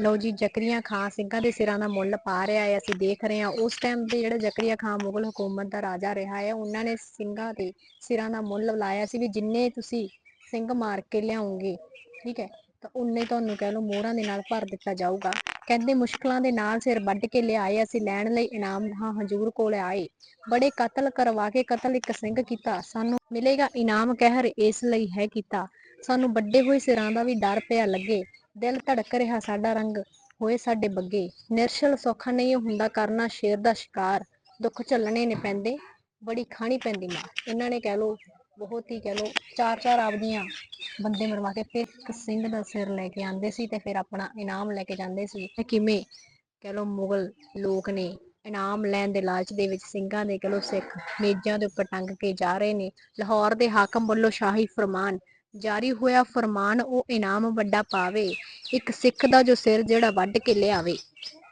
ਲਓ ਜੀ ਜ਼ਕਰੀਆ ਖਾਂ ਸਿੰਘਾਂ ਦੇ ਸਿਰਾਂ ਦਾ ਮੁੱਲ ਪਾ ਰਿਹਾ ਹੈ, ਅਸੀਂ ਦੇਖ ਰਹੇ ਹਾਂ, ਉਸ ਟਾਈਮ ਦੇ ਜਿਹੜਾ ਜ਼ਕਰੀਆ ਖਾਂ ਮੁਗਲ ਹਕੂਮਤ ਦਾ ਰਾਜਾ ਰਿਹਾ ਹੈ, ਉਹਨਾਂ ਨੇ ਸਿੰਘਾਂ ਦੇ ਸਿਰਾਂ ਦਾ ਮੁੱਲ ਲਾਇਆ ਸੀ ਵੀ ਜਿੰਨੇ ਤੁਸੀਂ ਸਿੰਘ ਮਾਰ ਕੇ ਲਿਆਉਂਗੇ, ਠੀਕ ਹੈ, ਤਾਂ ਉਨੇ ਤੁਹਾਨੂੰ ਕਹਿ ਲਓ ਮੋਹਰਾਂ ਦੇ ਨਾਲ ਭਰ ਦਿੱਤਾ ਜਾਊਗਾ। ਕਹਿੰਦੇ ਮੁਸ਼ਕਲਾਂ ਦੇ ਨਾਲ ਸਿਰ ਵੱਢ ਕੇ ਲਿਆਏ, ਅਸੀਂ ਲੈਣ ਲਈ ਇਨਾਮ ਹਾਂ, ਹਜੂਰ ਕੋਲ ਆਏ। ਬੜੇ ਕਤਲ ਕਰਵਾ ਕੇ ਕਤਲ ਇੱਕ ਸਿੰਘ ਕੀਤਾ, ਸਾਨੂੰ ਮਿਲੇਗਾ ਇਨਾਮ ਕਹਿਰ ਇਸ ਲਈ ਹੈ ਕੀਤਾ। ਸਾਨੂੰ ਵੱਡੇ ਹੋਏ ਸਿਰਾਂ ਦਾ ਵੀ ਡਰ ਪਿਆ ਲੱਗੇ। ਦਿਲ ਧੜਕ ਰਿਹਾ ਸਾਡਾ ਰੰਗ ਹੋਏ ਸਾਡੇ ਬੱਗੇ। ਨਿਰਸ਼ਲ ਸੌਖਾ ਨਹੀਂ ਹੁੰਦਾ ਕਰਨਾ ਸ਼ੇਰ ਦਾ ਸ਼ਿਕਾਰ। ਦੁੱਖ ਝੱਲਣੇ ਨੇ ਪੈਂਦੇ, ਬੜੀ ਖਾਣੀ ਪੈਂਦੀ ਮਾਂ। ਇਹਨਾਂ ਨੇ ਕਹਿ ਲੋ ਬਹੁਤ ਹੀ ਕਹਿ ਲੋ ਚਾਰ ਚਾਰ ਆਪਦੀਆਂ ਬੰਦੇ ਮਰਵਾ ਕੇ ਫਿਰ ਇੱਕ ਸਿੰਘ ਦਾ ਸਿਰ ਲੈ ਕੇ ਆਂਦੇ ਸੀ ਤੇ ਫਿਰ ਆਪਣਾ ਇਨਾਮ ਲੈ ਕੇ ਜਾਂਦੇ ਸੀ। ਤੇ ਕਿਵੇਂ ਕਹਿ ਲੋ ਮੁਗਲ ਲੋਕ ਨੇ ਇਨਾਮ ਲੈਣ ਦੇ ਲਾਲਚ ਦੇ ਵਿੱਚ ਸਿੰਘਾਂ ਦੇ ਕਹਿ ਲੋ ਸਿੱਖ ਮੇਜ਼ਾਂ ਦੇ ਉੱਪਰ ਟੰਗ ਕੇ ਜਾ ਰਹੇ ਨੇ। ਲਾਹੌਰ ਦੇ ਹਾਕਮ ਵੱਲੋਂ ਸ਼ਾਹੀ ਫਰਮਾਨ ਜਾਰੀ ਹੋਇਆ ਫਰਮਾਨ ਉਹ ਇਨਾਮ ਵੱਡਾ ਪਾਵੇ, ਇੱਕ ਸਿੱਖ ਦਾ ਜੋ ਸਿਰ ਜਿਹੜਾ ਵੱਢ ਕੇ ਲਿਆਵੇ।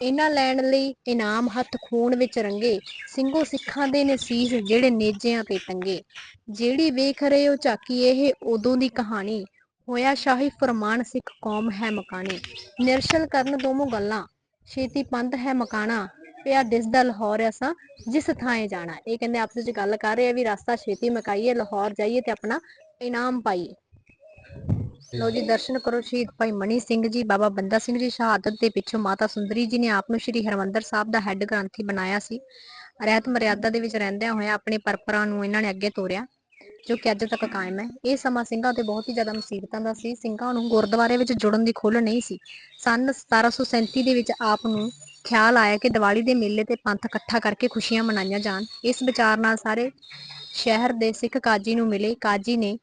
ਇਹਨਾਂ ਲੈਣ ਲਈ ਇਨਾਮ ਹੱਥ ਖੂਨ ਵਿੱਚ ਰੰਗੇ, ਸਿੰਘੋ ਸਿੱਖਾਂ ਦੇ ਨਸੀਸ ਜਿਹੜੇ ਨੇਜਿਆਂ ਤੇ ਟੰਗੇ। ਜਿਹੜੀ ਵੇਖ ਰਹੇ ਹੋ ਝਾਕੀ ਇਹ ਉਦੋਂ ਦੀ ਕਹਾਣੀ। ਹੋਇਆ ਸ਼ਾਹੀ ਫਰਮਾਨ ਸਿੱਖ ਕੌਮ ਹੈ ਮਕਾਨੀ ਨਿਰਸ਼ਲ ਕਰਨ ਦੋਮੋ ਗੱਲਾਂ। ਛੇਤੀ ਪੰਧ ਹੈ ਮਕਾਨਾ ਪਿਆ ਦਿਸਦਾ ਲਾਹੌਰ ਅਸਾਂ ਜਿਸ ਥਾਂ ਜਾਣਾ। ਇਹ ਕਹਿੰਦੇ ਆਪਸ ਵਿੱਚ ਗੱਲ ਕਰ ਰਹੇ ਆ ਵੀ ਰਸਤਾ ਛੇਤੀ ਮਕਾਈਏ, ਲਾਹੌਰ ਜਾਈਏ ਤੇ ਆਪਣਾ ਇਨਾਮ ਪਾਈਏ। ਲੋ ਜੀ, ਦਰਸ਼ਨ ਕਰੋ ਸ਼ਹੀਦ ਭਾਈ ਮਣੀ ਸਿੰਘ ਜੀ, ਬਾਬਾ ਬੰਦਾ ਸਿੰਘ ਜੀ ਸ਼ਹਾਦਤ ਦੇ ਪਿੱਛੋਂ ਮਾਤਾ ਸੁੰਦਰੀ ਜੀ ਨੇ ਆਪ ਨੂੰ ਸ਼੍ਰੀ ਹਰਮੰਦਰ ਸਾਹਿਬ ਦਾ ਹੈੱਡ ਗ੍ਰੰਥੀ ਬਣਾਇਆ ਸੀ। ਰਹਿਤ ਮਰਿਆਦਾ ਦੇ ਵਿੱਚ ਰਹਿੰਦਿਆਂ ਹੋਇਆ ਆਪਣੀ ਪਰਪਰਾ ਨੂੰ ਇਹਨਾਂ ਨੇ ਅੱਗੇ ਤੋਰਿਆ, ਜੋ ਕਿ ਅੱਜ ਤੱਕ ਕਾਇਮ ਹੈ। ਇਹ ਸਮਾਂ ਸਿੰਘਾਂ ਤੇ ਬਹੁਤ ਹੀ ਜ਼ਿਆਦਾ ਮੁਸੀਬਤਾਂ ਦਾ ਸੀ। ਸਿੰਘਾਂ ਨੂੰ ਗੁਰਦੁਆਰੇ ਵਿੱਚ ਜੁੜਨ ਦੀ ਖੁੱਲ ਨਹੀਂ ਸੀ। ਸਨ 1737 ਦੇ ਵਿੱਚ ਆਪ ਨੂੰ ਖਿਆਲ ਆਇਆ ਕਿ ਦੀਵਾਲੀ ਦੇ ਮੇਲੇ ਤੇ ਪੰਥ ਇਕੱਠਾ ਕਰਕੇ ਖੁਸ਼ੀਆਂ ਮਨਾਈਆਂ ਜਾਣ। ਇਸ ਵਿਚਾਰ ਨਾਲ ਸਾਰੇ ਸ਼ਹਿਰ ਦੇ ਸਿੱਖ ਕਾਜੀ ਨੂੰ ਮਿਲੇ। ਕਾਜੀ ਨੇ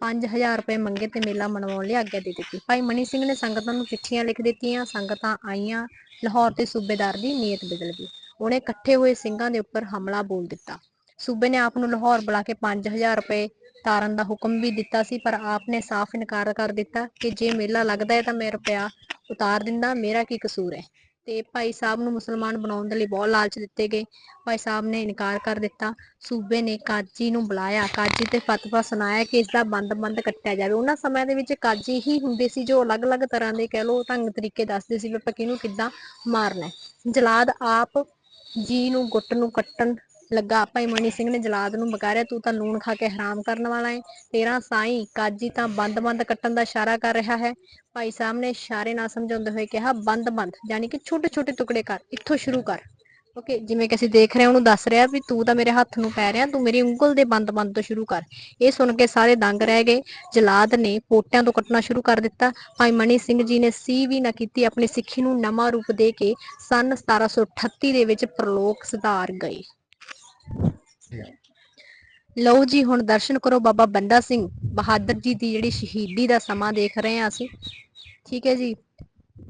5000 ਰੁਪਏ ਮੰਗੇ ਤੇ ਮੇਲਾ ਮਨਵਾਉਣ ਲਈ ਆਗਿਆ ਦੇ ਦਿੱਤੀ। ਭਾਈ ਮਨੀ ਸਿੰਘ ਨੇ ਸੰਗਤਾਂ ਨੂੰ ਚਿੱਠੀਆਂ ਲਿਖ ਦਿੱਤੀਆਂ, ਸੰਗਤਾਂ ਆਈਆਂ, ਲਾਹੌਰ ਤੇ ਸੂਬੇਦਾਰ ਦੀ ਨੀਅਤ ਬਦਲ ਗਈ। ਉਹਨੇ ਇਕੱਠੇ ਹੋਏ ਸਿੰਘਾਂ ਦੇ ਉੱਪਰ ਹਮਲਾ ਬੋਲ ਦਿੱਤਾ। ਸੂਬੇ ਨੇ ਆਪ ਨੂੰ ਲਾਹੌਰ ਬੁਲਾ ਕੇ 5000 ਰੁਪਏ ਤਾਰਨ ਦਾ ਹੁਕਮ ਵੀ ਦਿੱਤਾ ਸੀ, ਪਰ ਆਪ ਨੇ ਸਾਫ਼ ਇਨਕਾਰ ਕਰ ਦਿੱਤਾ ਕਿ ਜੇ ਮੇਲਾ ਲੱਗਦਾ ਹੈ ਤਾਂ ਮੈਂ ਰੁਪਿਆ ਉਤਾਰ ਦਿੰਦਾ, ਮੇਰਾ ਕੀ ਕਸੂਰ ਹੈ? ਤੇ ਭਾਈ ਸਾਹਿਬ ਨੂੰ ਮੁਸਲਮਾਨ ਬਣਾਉਣ ਦੇ ਲਈ ਬਹੁਤ ਲਾਲਚ ਦਿੱਤੇ ਗਏ। ਭਾਈ ਸਾਹਿਬ ਨੇ ਇਨਕਾਰ ਕਰ ਦਿੱਤਾ। ਸੂਬੇ ਨੇ ਕਾਜੀ ਨੂੰ ਬੁਲਾਇਆ। ਕਾਜੀ ਤੇ ਫਤਵਾ ਸੁਣਾਇਆ ਕਿ ਇਸ ਦਾ ਬੰਦ-ਬੰਦ ਕੱਟਿਆ ਜਾਵੇ। ਉਹਨਾਂ ਸਮਿਆਂ ਦੇ ਵਿੱਚ ਕਾਜੀ ਹੀ ਹੁੰਦੇ ਸੀ ਜੋ ਅਲੱਗ-ਅਲੱਗ ਤਰ੍ਹਾਂ ਦੇ ਕਹਿ ਲੋ ਢੰਗ ਤਰੀਕੇ ਦੱਸਦੇ ਸੀ ਵੀ ਆਪਾਂ ਕਿਹਨੂੰ ਕਿੱਦਾਂ ਮਾਰਨਾ ਜਲਾਦ ਆਪ ਜੀ ਨੂੰ ਗੁੱਟ ਨੂੰ ਕੱਟਣ ਲੱਗਾ ਭਾਈ ਮਣੀ ਸਿੰਘ ਨੇ ਜਲਾਦ ਨੂੰ ਬਕਾਰਿਆ, ਤੂੰ ਤਾਂ ਲੂਣ ਖਾ ਕੇ ਹਰਾਮ ਕਰਨ ਵਾਲਾ ਹੈ ਤੇਰਾ ਸਾਈ, ਕਾਜੀ ਤਾਂ ਬੰਦ-ਬੰਦ ਕੱਟਣ ਦਾ ਇਸ਼ਾਰਾ ਕਰ ਰਿਹਾ ਹੈ। ਭਾਈ ਸਾਹਿਬ ਨੇ ਇਸ਼ਾਰੇ ਨਾਲ ਸਮਝਾਉਂਦੇ ਹੋਏ ਕਿਹਾ, ਬੰਦ-ਬੰਦ, ਯਾਨੀ ਕਿ ਛੋਟੇ-ਛੋਟੇ ਟੁਕੜੇ ਕਰ, ਇੱਥੋਂ ਸ਼ੁਰੂ ਕਰ। ਓਕੇ, ਜਿਵੇਂ ਕਿ ਅਸੀਂ ਦੇਖ ਰਹੇ ਹਾਂ, ਉਹਨੂੰ ਦੱਸ ਰਿਹਾ ਵੀ ਤੂੰ ਤਾਂ ਮੇਰੇ ਹੱਥ ਨੂੰ ਪੈ ਰਿਹਾ, ਤੂੰ ਮੇਰੀ ਉਂਗਲ ਦੇ ਬੰਦ-ਬੰਦ ਤੋਂ ਸ਼ੁਰੂ ਕਰ। ਇਹ ਸੁਣ ਕੇ ਸਾਰੇ ਦੰਗ ਰਹਿ ਗਏ। ਜਲਾਦ ਨੇ ਪੋਟਿਆਂ ਤੋਂ ਕੱਟਣਾ ਸ਼ੁਰੂ ਕਰ ਦਿੱਤਾ। ਭਾਈ ਮਣੀ ਸਿੰਘ ਜੀ ਨੇ ਸੀ ਵੀ ਨਾ ਕੀਤੀ, ਆਪਣੀ ਸਿੱਖੀ ਨੂੰ ਨਵਾਂ ਰੂਪ ਦੇ ਕੇ ਸਨ 1738 ਦੇ ਵਿੱਚ ਪ੍ਰਲੋਕ ਸੁਧਾਰ ਗਏ। ਲਓ ਜੀ, ਹੁਣ ਦਰਸ਼ਨ ਕਰੋ ਬਾਬਾ ਬੰਦਾ ਸਿੰਘ ਬਹਾਦਰ ਜੀ ਦੀ ਜਿਹੜੀ ਸ਼ਹੀਦੀ ਦਾ ਸਮਾਂ ਦੇਖ ਰਹੇ ਹਾਂ ਅਸੀਂ। ਠੀਕ ਹੈ ਜੀ,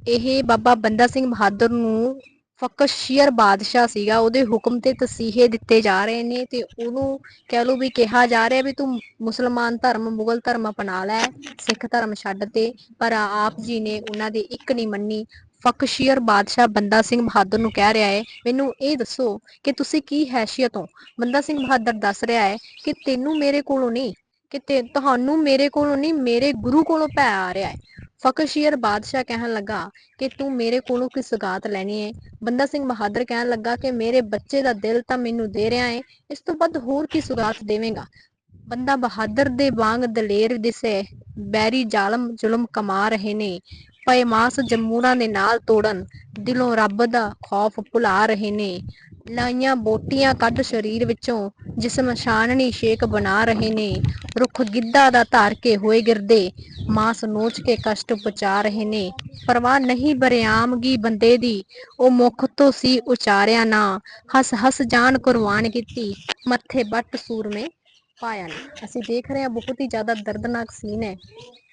ਇਹ ਬਾਬਾ ਬੰਦਾ ਸਿੰਘ ਬਹਾਦਰ ਨੂੰ ਫ਼ਕਰ ਫਕਸ਼ੀਰ ਬਾਦਸ਼ਾਹ ਸੀਗਾ, ਉਹਦੇ ਹੁਕਮ ਤੇ ਤਸੀਹੇ ਦਿੱਤੇ ਜਾ ਰਹੇ ਨੇ ਤੇ ਉਹਨੂੰ ਕਹਿ ਲੋ ਵੀ ਕਿਹਾ ਜਾ ਰਿਹਾ ਵੀ ਤੂੰ ਮੁਸਲਮਾਨ ਧਰਮ, ਮੁਗਲ ਧਰਮ ਅਪਣਾ ਲੈ, ਸਿੱਖ ਧਰਮ ਛੱਡ ਤੇ, ਪਰ ਆਪ ਜੀ ਨੇ ਉਹਨਾਂ ਦੀ ਇੱਕ ਨਹੀਂ ਮੰਨੀ। ਫਕਸ਼ੀਰ ਬਾਦਸ਼ਾਹ ਬੰਦਾ ਸਿੰਘ ਬਹਾਦਰ ਨੂੰ ਕਹਿ ਰਿਹਾ ਹੈ, ਮੈਨੂੰ ਇਹ ਦੱਸੋ ਕਿ ਤੁਸੀਂ ਕੀ ਹੈਸੀਅਤ ਹੋ? ਬੰਦਾ ਸਿੰਘ ਬਹਾਦਰ ਦੱਸ ਰਿਹਾ ਹੈ ਕਿ ਤੈਨੂੰ ਮੇਰੇ ਕੋਲੋਂ ਨਹੀਂ, ਕਿ ਤੇ ਤੁਹਾਨੂੰ ਮੇਰੇ ਕੋਲੋਂ ਨਹੀਂ, ਮੇਰੇ ਗੁਰੂ ਕੋਲੋਂ ਭੈ ਆ ਰਿਹਾ ਹੈ। ਫਕਸ਼ੀਰ ਬਾਦਸ਼ਾਹ ਕਹਿਣ ਲੱਗਾ ਕਿ ਤੂੰ ਮੇਰੇ ਕੋਲੋਂ ਕੀ ਸੁਗਾਤ ਲੈਣੀ ਹੈ? ਬੰਦਾ ਸਿੰਘ ਬਹਾਦਰ ਕਹਿਣ ਲੱਗਾ ਕਿ ਮੇਰੇ ਬੱਚੇ ਦਾ ਦਿਲ ਤਾਂ ਮੈਨੂੰ ਦੇ ਰਿਹਾ ਹੈ, ਇਸ ਤੋਂ ਵੱਧ ਹੋਰ ਕੀ ਸੁਗਾਤ ਦੇਵੇਂਗਾ? ਬੰਦਾ ਬਹਾਦਰ ਦੇ ਵਾਂਗ ਦਲੇਰ ਦਿਸੇ, ਬੈਰੀ ਜ਼ਾਲਮ ਜ਼ੁਲਮ ਕਮਾ ਰਹੇ ਨੇ। ਪਏ ਮਾਸ ਜਮੂਰਾਂ ਦੇ ਨਾਲ ਤੋੜਨ। ਦਿਲੋਂ ਰੱਬ ਦਾ ਖੌਫ ਭੁਲਾ ਰਹੇ ਨੇ। ਲਾਈਆਂ ਬੋਟੀਆਂ ਕੱਢ ਸਰੀਰ ਵਿੱਚੋਂ, ਜਿਸਮ ਸ਼ਾਨਣੀ ਸ਼ੇਕ ਬਣਾ ਰਹੇ ਨੇ। ਰੁੱਖ ਗਿੱਧਾ ਦਾ ਧਾਰ ਕੇ ਹੋਏ ਗਿਰਦੇ, ਮਾਸ ਨੋਚ ਕੇ ਕਸ਼ਟ ਪਹੁੰਚਾ ਰਹੇ ਨੇ। ਪਰਵਾਹ ਨਹੀਂ ਬਰਿਆਮਗੀ ਬੰਦੇ ਦੀ, ਉਹ ਮੁਖ ਤੋਂ ਸੀ ਉਚਾਰਿਆ ਨਾ। ਹੱਸ ਹੱਸ ਜਾਨ ਕੁਰਬਾਨ ਕੀਤੀ, ਮੱਥੇ ਬੱਟ ਸੂਰਮੇ ਪਾਇਆ ਨੇ। ਅਸੀਂ ਦੇਖ ਰਹੇ ਹਾਂ, ਬਹੁਤ ਹੀ ਜ਼ਿਆਦਾ ਦਰਦਨਾਕ ਸੀਨ ਹੈ।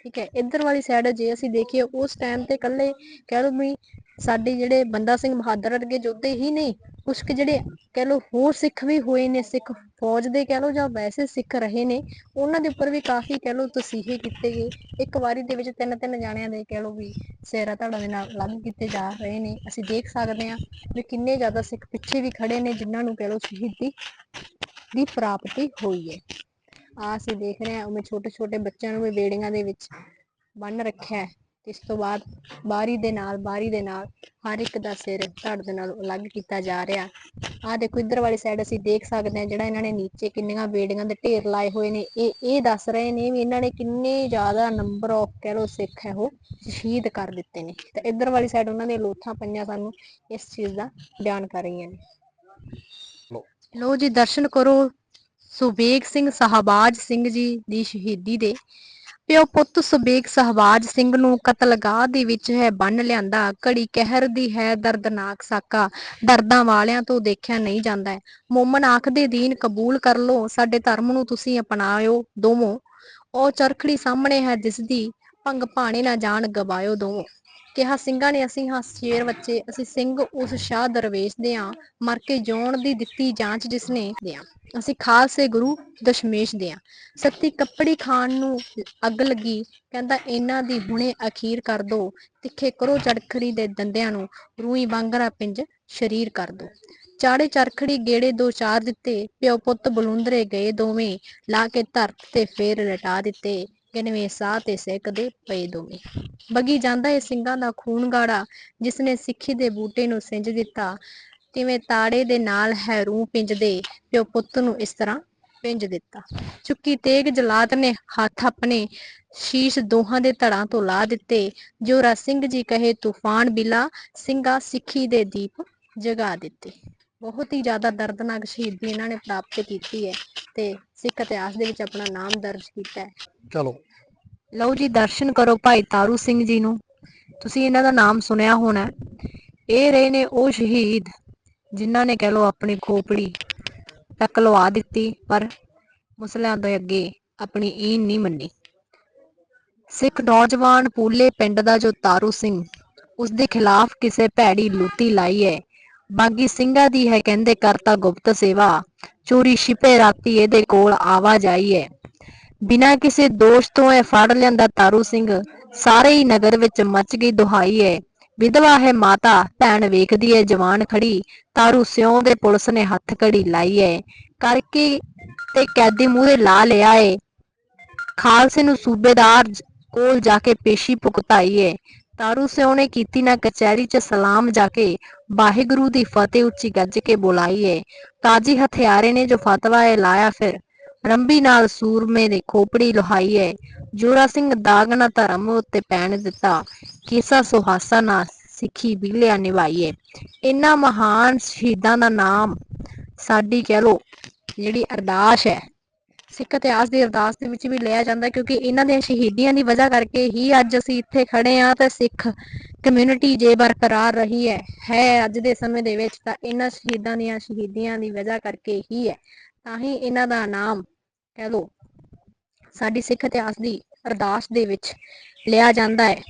ਠੀਕ ਹੈ, ਇੱਧਰ ਵਾਲੀ ਸਾਈਡ ਜੇ ਅਸੀਂ ਦੇਖੀਏ, ਉਸ ਟਾਈਮ ਤੇ ਕੱਲੇ ਕਹਿ ਲਓ ਵੀ ਸਾਡੇ ਜਿਹੜੇ ਬੰਦਾ ਸਿੰਘ ਬਹਾਦਰ ਵਰਗੇ ਯੋਧੇ ਹੀ ਨਹੀਂ ਕੁਝ ਕਿ ਜਿਹੜੇ ਕਹਿ ਲਓ ਹੋਰ ਸਿੱਖ ਵੀ ਹੋਏ ਨੇ, ਸਿੱਖ ਫੌਜ ਦੇ ਕਹਿ ਲਓ ਜਾਂ ਵੈਸੇ ਸਿੱਖ ਰਹੇ ਨੇ, ਉਹਨਾਂ ਦੇ ਉੱਪਰ ਵੀ ਕਾਫੀ ਕਹਿ ਲਓ ਤਸੀਹੇ ਕੀਤੇ ਗਏ। ਇੱਕ ਵਾਰੀ ਦੇ ਵਿੱਚ ਤਿੰਨ ਤਿੰਨ ਜਾਣਿਆਂ ਦੇ ਕਹਿ ਲਓ ਵੀ ਸੇਰਾ ਧੜਾ ਦੇ ਨਾਲ ਅਲੱਗ ਕੀਤੇ ਜਾ ਰਹੇ ਨੇ। ਅਸੀਂ ਦੇਖ ਸਕਦੇ ਹਾਂ ਵੀ ਕਿੰਨੇ ਜ਼ਿਆਦਾ ਸਿੱਖ ਪਿੱਛੇ ਵੀ ਖੜੇ ਨੇ, ਜਿਨ੍ਹਾਂ ਨੂੰ ਕਹਿ ਲਓ ਸ਼ਹੀਦੀ ਦੀ ਪ੍ਰਾਪਤੀ ਹੋਈ ਹੈ। ਆ ਅਸੀਂ ਦੇਖ ਰਹੇ ਹਾਂ ਉਵੇਂ ਛੋਟੇ ਛੋਟੇ ਬੱਚਿਆਂ ਨੂੰ ਵੀ ਬੇੜੀਆਂ ਦੇ ਵਿੱਚ ਬੰਨ ਰੱਖਿਆ ਹੈ। ਇਸ ਤੋਂ ਬਾਅਦ ਬਾਰੀ ਦੇ ਨਾਲ ਬਾਰੀ ਦੇ ਨਾਲ ਹਰ ਇੱਕ ਦਾ ਸਿਰ ਧੜ ਦੇ ਨਾਲ ਅਲੱਗ ਕੀਤਾ ਜਾ ਰਿਹਾ ਆਹ ਦੇਖੋ ਇੱਧਰ ਵਾਲੀ ਸਾਈਡ ਅਸੀਂ ਦੇਖ ਸਕਦੇ ਹਾਂ ਜਿਹੜਾ ਇਹਨਾਂ ਨੇ ਨੀਚੇ ਕਿੰਨੀਆਂ ਬੇੜੀਆਂ ਦੇ ਢੇਰ ਲਾਏ ਹੋਏ ਨੇ। ਇਹ ਇਹ ਦੱਸ ਰਹੇ ਨੇ ਵੀ ਇਹਨਾਂ ਨੇ ਕਿੰਨੇ ਜ਼ਿਆਦਾ ਨੰਬਰ ਆਫ ਕਹਿ ਲਓ ਸਿੱਖ ਹੈ ਉਹ ਸ਼ਹੀਦ ਕਰ ਦਿੱਤੇ ਨੇ। ਤੇ ਇੱਧਰ ਵਾਲੀ ਸਾਈਡ ਉਹਨਾਂ ਦੇ ਲੋਥਾਂ ਪਈਆਂ ਸਾਨੂੰ ਇਸ ਚੀਜ਼ ਦਾ ਬਿਆਨ ਕਰ ਰਹੀਆਂ ਨੇ। ਲੋ ਜੀ ਦਰਸ਼ਨ ਕਰੋ। ਸੁਬੇਗ ਸਿੰਘ ਸਹਾਬਾਜ ਸਿੰਘ ਜੀ ਦੀ ਸ਼ਹੀਦੀ ਦੇ ਪਿਓ ਪੁੱਤ ਸੁਬੇਗ ਸਹਬਾਜ ਸਿੰਘ ਨੂੰ ਕਤਲਗਾਹ ਦੇ ਵਿੱਚ ਹੈ ਬੰਨ ਲਿਆਂਦਾ। ਘੜੀ ਕਹਿਰ ਦੀ ਹੈ, ਦਰਦਨਾਕ ਸਾਕਾ। ਦਰਦਾਂ ਵਾਲਿਆਂ ਤੋਂ ਦੇਖਿਆ ਨਹੀਂ ਜਾਂਦਾ ਮੋਮਨ ਆਖਦੇ, ਦੀਨ ਕਬੂਲ ਕਰ ਲੋ ਸਾਡੇ ਧਰਮ ਨੂੰ ਤੁਸੀਂ ਅਪਣਾਇਓ ਦੋਵੋ। ਉਹ ਚਰਖੜੀ ਸਾਹਮਣੇ ਹੈ ਦਿਸਦੀ ਭੰਗ ਭਾਣੇ ਨਾ ਜਾਣ, ਗਵਾਇਓ ਦੋਵੋ। ਕਿਹਾ, ਸਿੰਘਾਂ ਨੇ ਅਸੀਂ ਹਾਂ ਸ਼ੇਰ ਬੱਚੇ, ਅਸੀਂ ਸਿੰਘ ਉਸ ਸ਼ਾਹ ਦਰਵੇਸ਼ ਦੇ ਆਂ ਮਰ ਕੇ ਜਿਉਣ ਦੀ ਦਿੱਤੀ ਜਾਂਚ ਜਿਸਨੇ ਦਿਆਂ। ਅਸੀਂ ਖਾਲਸੇ ਗੁਰੂ ਦਸ਼ਮੇਸ਼ ਦਿਆਂ ਸੱਤੀ ਕੱਪੜੀ ਖਾਨ ਨੂੰ ਅੱਗ ਲੱਗੀ, ਕਹਿੰਦਾ, ਇਹਨਾਂ ਦੀ ਹੁਣੇ ਅਖੀਰ ਕਰ ਦੋ, ਤਿੱਖੇ ਕਰੋ ਚੜਖੜੀ ਦੇ ਦੰਦਿਆਂ ਨੂੰ ਰੂਈ ਵਾਂਗਰਾ ਪਿੰਜ ਸ਼ਰੀਰ ਕਰ ਦੋ। ਚਾੜੇ ਚਰਖੜੀ ਗੇੜੇ ਦੋ ਚਾਰ ਦਿੱਤੇ, ਪਿਓ ਪੁੱਤ ਬਲੁੰਦਰੇ ਗਏ ਦੋਵੇਂ, ਲਾ ਕੇ ਧਰਤ ਤੇ ਫੇਰ ਲਟਾ ਦਿੱਤੇ। ਗਿਣਵੇਂ ਸਾਹ ਤੇ ਸਿੱਕਦੇ ਪਏ ਦੋਵੇਂ। ਬਗੀ ਜਾਂਦਾ ਏ ਸਿੰਘਾਂ ਦਾ ਖੂਨ ਗਾੜਾ ਜਿਸ ਨੇ ਸਿੱਖੀ ਦੇ ਬੂਟੇ ਨੂੰ ਸਿੰਜ ਦਿੱਤਾ। ਤਿਵੇਂ ਤਾੜੇ ਦੇ ਨਾਲ ਹੈ ਰੂਹ ਪਿੰਜਦੇ, ਪਿਓ ਪੁੱਤ ਨੂੰ ਇਸ ਤਰ੍ਹਾਂ ਪਿੰਜ ਦਿੱਤਾ। ਚੁੱਕੀ ਤੇਗ ਜਲਾਤ ਨੇ ਹੱਥ ਆਪਣੇ ਸ਼ੀਸ਼ ਦੋਹਾਂ ਦੇ ਧੜਾਂ ਤੋਂ ਲਾ ਦਿੱਤੇ। ਜੋ ਜੋਰਾ ਸਿੰਘ ਜੀ ਕਹੇ, ਤੂਫਾਨ ਬਿਲਾ, ਸਿੰਘਾ ਸਿੱਖੀ ਦੇ ਦੀਪ ਜਗਾ ਦਿੱਤੇ। ਬਹੁਤ ਹੀ ਜ਼ਿਆਦਾ ਦਰਦਨਾਕ ਸ਼ਹੀਦੀ ਇਹਨਾਂ ਨੇ ਪ੍ਰਾਪਤ ਕੀਤੀ ਹੈ ਤੇ ਸਿੱਖ ਇਤਿਹਾਸ ਦੇ ਵਿੱਚ ਆਪਣਾ ਨਾਮ ਦਰਜ ਕੀਤਾ ਹੈ ਚਲੋ ਲਓ ਜੀ, ਦਰਸ਼ਨ ਕਰੋ ਭਾਈ ਤਾਰੂ ਸਿੰਘ ਜੀ ਨੂੰ। ਤੁਸੀਂ ਇਹਨਾਂ ਦਾ ਨਾਮ ਸੁਣਿਆ ਹੋਣਾ ਇਹ ਰਹੇ ਨੇ ਉਹ ਸ਼ਹੀਦ, ਜਿਨ੍ਹਾਂ ਨੇ ਕਹਿ ਲਓ ਆਪਣੀ ਖੋਪੜੀ ਤੱਕ ਲਵਾ ਦਿੱਤੀ, ਪਰ ਮੁਸਲਿਆਂ ਦੇ ਅੱਗੇ ਆਪਣੀ ਈਨ ਨਹੀਂ ਮੰਨੀ। ਸਿੱਖ ਨੌਜਵਾਨ ਪੂਲੇ ਪਿੰਡ ਦਾ ਜੋ ਤਾਰੂ ਸਿੰਘ ਉਸ ਦੇ ਖਿਲਾਫ ਕਿਸੇ ਭੈੜੀ ਲੁੱਟੀ ਲਾਈ ਹੈ। ਬਾਗੀ ਸਿੰਘਾਂ ਦੀ ਹੈ ਕਹਿੰਦੇ ਕਰਤਾ ਗੁਪਤ ਸੇਵਾ, ਚੋਰੀ ਛਿਪੇ ਰਾਤੀ ਇਹਦੇ ਕੋਲ ਆਵਾ ਜਾਈ ਹੈ। ਬਿਨਾਂ ਕਿਸੇ ਦੋਸ਼ ਤੋਂ ਇਹ ਫੜ ਲਿਆਂਦਾ ਤਾਰੂ ਸਿੰਘ। ਸਾਰੇ ਹੀ ਨਗਰ ਵਿੱਚ ਮੱਚ ਗਈ ਦੁਹਾਈ ਹੈ ਵਿਧਵਾ ਹੈ ਮਾਤਾ, ਭੈਣ ਵੇਖਦੀ ਹੈ ਜਵਾਨ ਖੜੀ। ਤਾਰੂ ਸਿਉਂ ਦੇ ਪੁਲਿਸ ਨੇ ਹੱਥ ਕੜੀ ਲਾਈ ਹੈ ਕਰਕੇ ਤੇ ਕੈਦੀ ਮੂਹਰੇ ਲਾ ਲਿਆ ਏ। ਖਾਲਸੇ ਨੂੰ ਸੂਬੇਦਾਰ ਕੋਲ ਜਾ ਕੇ ਪੇਸ਼ੀ ਭੁਗਤਾਈ ਏ। ਤਾਰੂ ਸਿਉਂ ਨੇ ਕੀਤੀ ਨਾ ਕਚਹਿਰੀ 'ਚ ਸਲਾਮ ਜਾ ਕੇ ਵਾਹਿਗੁਰੂ ਦੀ ਫਤਿਹ ਉੱਚੀ ਗੱਜ ਕੇ ਬੁਲਾਈ ਏ। ਕਾਜੀ ਹਥਿਆਰੇ ਨੇ ਜੋ ਫਤਵਾ ਏ ਲਾਇਆ ਫਿਰ ਰੰਬੀ ਨਾਲ ਸੂਰਮੇ ਦੇ ਖੋਪੜੀ ਲੋਹਾਈ ਏ। ਜੋਰਾ ਸਿੰਘ ਦਾਗ ਨਾ ਧਰਮ ਉੱਤੇ ਪੈਣ ਦਿੱਤਾ। ਕੀਸਾ ਸੁਹਾਸਾ ਨਾ ਸਿੱਖੀ ਬਿਲਿਆ ਨਿਭਾਈਏ ਇਹਨਾਂ ਮਹਾਨ ਸ਼ਹੀਦਾਂ ਦਾ ਨਾਮ ਸਾਡੀ ਕਹਿ ਲੋ ਜਿਹੜੀ ਅਰਦਾਸ ਹੈ। ਸਿੱਖ ਇਤਿਹਾਸ ਦੀ ਅਰਦਾਸ ਦੇ ਵਿੱਚ ਵੀ ਲਿਆ ਜਾਂਦਾ ਕਿਉਂਕਿ ਇਹਨਾਂ ਦੀਆਂ ਸ਼ਹੀਦੀਆਂ ਦੀ ਵਜ੍ਹਾ ਕਰਕੇ ਹੀ ਅੱਜ ਅਸੀਂ ਇੱਥੇ ਖੜੇ ਆ ਤੇ ਸਿੱਖ ਕਮਿਊਨਿਟੀ ਜੇ ਬਰਕਰਾਰ ਰਹੀ ਹੈ। ਹੈ ਅੱਜ ਦੇ ਸਮੇਂ ਦੇ ਵਿੱਚ ਤਾਂ ਇਹਨਾਂ ਸ਼ਹੀਦਾਂ ਦੀਆਂ ਸ਼ਹੀਦੀਆਂ ਦੀ ਵਜ੍ਹਾ ਕਰਕੇ ਹੀ ਹੈ। ਤਾਂ ਹੀ ਇਹਨਾਂ ਦਾ ਨਾਮ ਕਹਿ ਲੋ ਸਾਡੀ ਸਿੱਖ ਇਤਿਹਾਸ ਦੀ ਅਰਦਾਸ ਦੇ ਵਿੱਚ ਲਿਆ ਜਾਂਦਾ ਹੈ।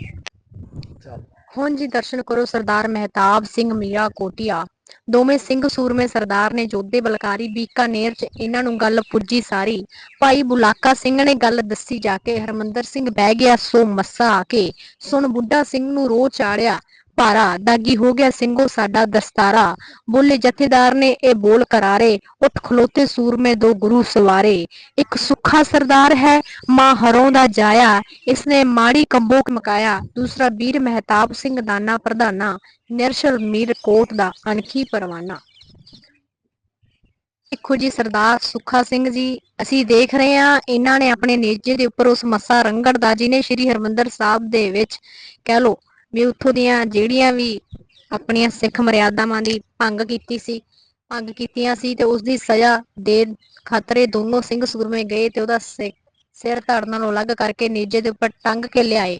ਹੁਣ ਜੀ ਦਰਸ਼ਨ ਕਰੋ ਸਰਦਾਰ ਮਹਿਤਾਬ ਸਿੰਘ ਮੀਰਾ ਕੋਟਿਆ। ਦੋਵੇਂ ਸਿੰਘ ਸੂਰਮੇ ਸਰਦਾਰ ਨੇ ਜੋਧੇ ਬਲਕਾਰੀ ਬੀਕਾਨੇਰ ਚ ਇਹਨਾਂ ਨੂੰ ਗੱਲ ਪੁੱਜੀ ਸਾਰੀ। ਭਾਈ ਬੁਲਾਕਾ ਸਿੰਘ ਨੇ ਗੱਲ ਦੱਸੀ ਜਾ ਕੇ ਹਰਮੰਦਰ ਸਿੰਘ ਬਹਿ ਗਿਆ ਸੋ ਮੱਸਾ ਆ ਕੇ। ਸੁਣ ਬੁੱਢਾ ਸਿੰਘ ਨੂੰ ਰੋ ਚਾੜਿਆ। ਭਾਰਾ, ਦਾਗੀ ਹੋ ਗਿਆ ਸਿੰਘੋ ਸਾਡਾ ਦਸਤਾਰਾ। ਬੋਲੇ ਜਥੇਦਾਰ ਨੇ ਇਹ ਬੋਲ ਕਰਾਰੇ, ਉੱਠ ਖਲੋਤੇ ਸੂਰਮੇ ਦੋ ਗੁਰੂ ਸਵਾਰੇ। ਇੱਕ ਸੁੱਖਾ ਸਰਦਾਰ ਹੈ, ਮਾਂ ਹਰੋਂ ਦਾ ਜਾਇਆ। ਇਸਨੇ ਮਾੜੀ ਕੰਬੋ ਮਕਾਇਆ। ਦੂਸਰਾ ਵੀਰ ਮਹਿਤਾਬ ਸਿੰਘ ਦਾਨਾ ਪ੍ਰਧਾਨਾ, ਨਿਰਸ਼ਲ ਮੀਰ ਕੋਟ ਦਾ ਅਣਖੀ ਪਰਵਾਨਾ। ਦੇਖੋ ਜੀ ਸਰਦਾਰ ਸੁੱਖਾ ਸਿੰਘ ਜੀ, ਅਸੀਂ ਦੇਖ ਰਹੇ ਹਾਂ, ਇਹਨਾਂ ਨੇ ਆਪਣੇ ਨੇਜੇ ਦੇ ਉੱਪਰ ਉਸ ਮੱਸਾ ਰੰਗੜ ਦਾ, ਜਿਹਨੇ ਸ੍ਰੀ ਹਰਮੰਦਰ ਸਾਹਿਬ ਦੇ ਵਿੱਚ, ਕਹਿ ਲੋ ਵੀ ਉੱਥੋਂ ਦੀਆਂ ਜਿਹੜੀਆਂ ਵੀ ਆਪਣੀਆਂ ਸਿੱਖ ਮਰਿਆਦਾਵਾਂ ਦੀ ਭੰਗ ਕੀਤੀ ਸੀ, ਭੰਗ ਕੀਤੀਆਂ ਸੀ ਤੇ ਉਸ ਦੀ ਸਜ਼ਾ ਦੇ ਖਤਰੇ ਦੋਨੋਂ ਸਿੰਘ ਸੂਰਮੇ ਗਏ ਤੇ ਉਹਦਾ ਸਿ- ਸਿਰ ਧੜ ਨਾਲੋਂ ਅਲੱਗ ਕਰਕੇ ਨੇਜੇ ਦੇ ਉੱਪਰ ਟੰਗ ਕੇ ਲਿਆਏ।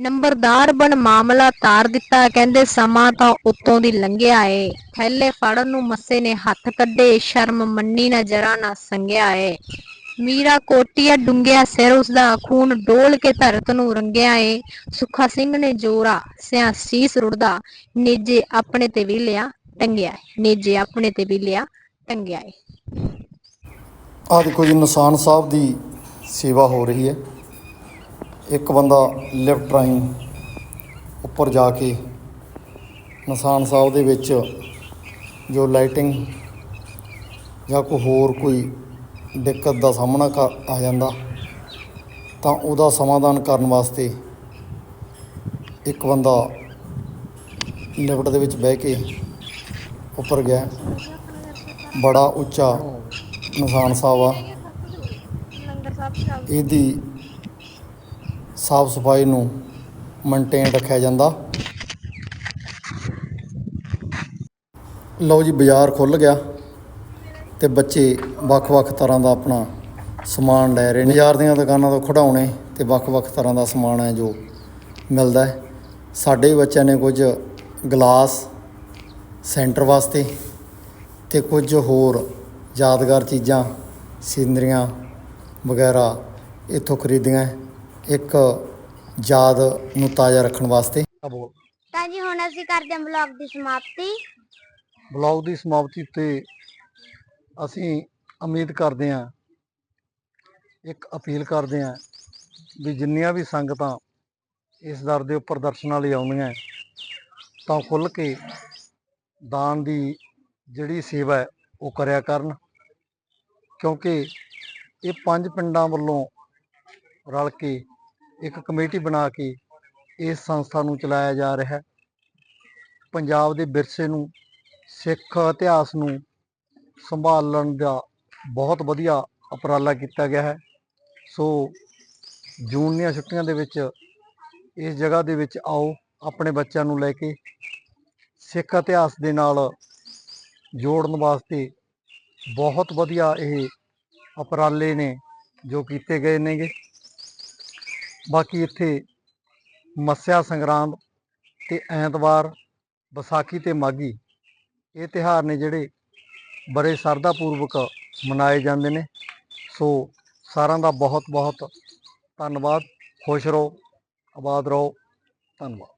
ਨੰਬਰਦਾਰ ਬਣ ਮਾਮਲਾ ਤਾਰ ਦਿੱਤਾ, ਕਹਿੰਦੇ ਸਮਾਂ ਤਾਂ ਉੱਤੋਂ ਦੀ ਲੰਘਿਆ ਏ। ਥੈਲੇ ਫੜਨ ਨੂੰ ਮੱਸੇ ਨੇ ਹੱਥ ਕੱਢੇ, ਸ਼ਰਮ ਮੰਨੀ ਨਾ ਜਰਾ ਨਾ ਸੰਗਿਆ ਏ। ਮੀਰਾ ਕੋਟੀਆ ਡੁੰਗਿਆ ਸਿਰ ਉਸਦਾ ਖੂਨ ਡੋਲ ਕੇ ਧਰਤ ਨੂੰ ਰੰਗਿਆ ਏ। ਸੁੱਖਾ ਸਿੰਘ ਨੇ ਜੋਰਾ ਸਿਆ ਸੀਸ ਰੁੜਦਾ, ਨੇਜੇ ਆਪਣੇ ਤੇ ਵੀ ਲਿਆ, ਟੰਗਿਆ ਏ। ਨੇਜੇ ਆਪਣੇ ਤੇ ਵੀ ਲਿਆ, ਟੰਗਿਆ ਏ। ਆ ਦੇਖੋ ਜੀ, ਨਿਸ਼ਾਨ ਸਾਹਿਬ ਦੀ ਸੇਵਾ ਹੋ ਰਹੀ ਹੈ ਇੱਕ ਬੰਦਾ ਲਿਫਟ ਰਾਹੀਂ ਉੱਪਰ ਜਾ ਕੇ ਨਿਸ਼ਾਨ ਸਾਹਿਬ ਦੇ ਵਿੱਚ ਜੋ ਲਾਈਟਿੰਗ ਜਾਂ ਕੋਈ ਹੋਰ ਕੋਈ ਦਿੱਕਤ ਦਾ ਸਾਹਮਣਾ ਕਰ ਆ ਜਾਂਦਾ, ਤਾਂ ਉਹਦਾ ਸਮਾਧਾਨ ਕਰਨ ਵਾਸਤੇ ਇੱਕ ਬੰਦਾ ਲਿਫਟ ਦੇ ਵਿੱਚ ਬਹਿ ਕੇ ਉੱਪਰ ਗਿਆ। ਬੜਾ ਉੱਚਾ ਨਿਸ਼ਾਨ ਸਾਹਿਬ ਆ। ਇਹਦੀ ਸਾਫ਼ ਸਫ਼ਾਈ ਨੂੰ ਮੇਨਟੇਨ ਰੱਖਿਆ ਜਾਂਦਾ। ਲਓ ਜੀ ਬਾਜ਼ਾਰ ਖੁੱਲ ਗਿਆ। ਤੇ ਬੱਚੇ ਵੱਖ-ਵੱਖ ਤਰ੍ਹਾਂ ਦਾ ਆਪਣਾ ਸਮਾਨ ਲੈ ਰਹੇ ਨੇ। ਬਾਜ਼ਾਰ ਦੀਆਂ ਦੁਕਾਨਾਂ ਤੋਂ ਖਿਡੌਣੇ ਤੇ ਵੱਖ-ਵੱਖ ਤਰ੍ਹਾਂ ਦਾ ਸਮਾਨ ਹੈ ਜੋ ਮਿਲਦਾ ਹੈ। ਸਾਡੇ ਬੱਚਿਆਂ ਨੇ ਕੁਝ ਗਲਾਸ ਸੈਂਟਰ ਵਾਸਤੇ ਤੇ ਕੁਝ ਹੋਰ ਯਾਦਗਾਰ ਚੀਜ਼ਾਂ ਸੀਨਰੀਆਂ ਵਗੈਰਾ ਇੱਥੋਂ ਖਰੀਦੀਆਂ। ਇੱਕ ਯਾਦ ਨੂੰ ਤਾਜ਼ਾ ਰੱਖਣ ਵਾਸਤੇ। ਤਾਂ ਜੀ ਹੁਣ ਅਸੀਂ ਕਰਦੇ ਹਾਂ ਬਲੌਗ ਦੀ ਸਮਾਪਤੀ। ਬਲੌਗ ਦੀ ਸਮਾਪਤੀ ਤੇ ਅਸੀਂ ਉਮੀਦ ਕਰਦੇ ਹਾਂ, ਇੱਕ ਅਪੀਲ ਕਰਦੇ ਹਾਂ ਵੀ ਜਿੰਨੀਆਂ ਵੀ ਸੰਗਤਾਂ ਇਸ ਦਰ ਦੇ ਉੱਪਰ ਦਰਸ਼ਨਾਂ ਲਈ ਆਉਂਦੀਆਂ ਤਾਂ ਖੁੱਲ੍ਹ ਕੇ ਦਾਨ ਦੀ ਜਿਹੜੀ ਸੇਵਾ ਉਹ ਕਰਿਆ ਕਰਨ। ਕਿਉਂਕਿ ਇਹ ਪੰਜ ਪਿੰਡਾਂ ਵੱਲੋਂ ਰਲ ਕੇ ਇੱਕ ਕਮੇਟੀ ਬਣਾ ਕੇ ਇਸ ਸੰਸਥਾ ਨੂੰ ਚਲਾਇਆ ਜਾ ਰਿਹਾ ਹੈ। ਪੰਜਾਬ ਦੇ ਵਿਰਸੇ ਨੂੰ, ਸਿੱਖ ਇਤਿਹਾਸ ਨੂੰ ਸੰਭਾਲਣ ਦਾ ਬਹੁਤ ਵਧੀਆ ਉਪਰਾਲਾ ਕੀਤਾ ਗਿਆ ਹੈ। ਸੋ ਜੂਨ ਦੀਆਂ ਛੁੱਟੀਆਂ ਦੇ ਵਿੱਚ ਇਸ ਜਗ੍ਹਾ ਦੇ ਵਿੱਚ ਆਓ, ਆਪਣੇ ਬੱਚਿਆਂ ਨੂੰ ਲੈ ਕੇ ਸਿੱਖ ਇਤਿਹਾਸ ਦੇ ਨਾਲ ਜੋੜਨ ਵਾਸਤੇ ਬਹੁਤ ਵਧੀਆ ਇਹ ਉਪਰਾਲੇ ਨੇ ਜੋ ਕੀਤੇ ਗਏ ਨੇਗੇ। ਬਾਕੀ ਇੱਥੇ ਮੱਸਿਆ ਸੰਗਰਾਂਦ ਤੇ ਐਤਵਾਰ, ਵਿਸਾਖੀ ਤੇ ਮਾਘੀ ਇਹ ਤਿਉਹਾਰ ਨੇ ਜਿਹੜੇ ਬੜੇ ਸ਼ਰਧਾ ਪੂਰਵਕ ਮਨਾਏ ਜਾਂਦੇ ਨੇ। ਸੋ ਸਾਰਿਆਂ ਦਾ ਬਹੁਤ ਬਹੁਤ ਧੰਨਵਾਦ। ਖੁਸ਼ ਰਹੋ, ਆਬਾਦ ਰਹੋ। ਧੰਨਵਾਦ।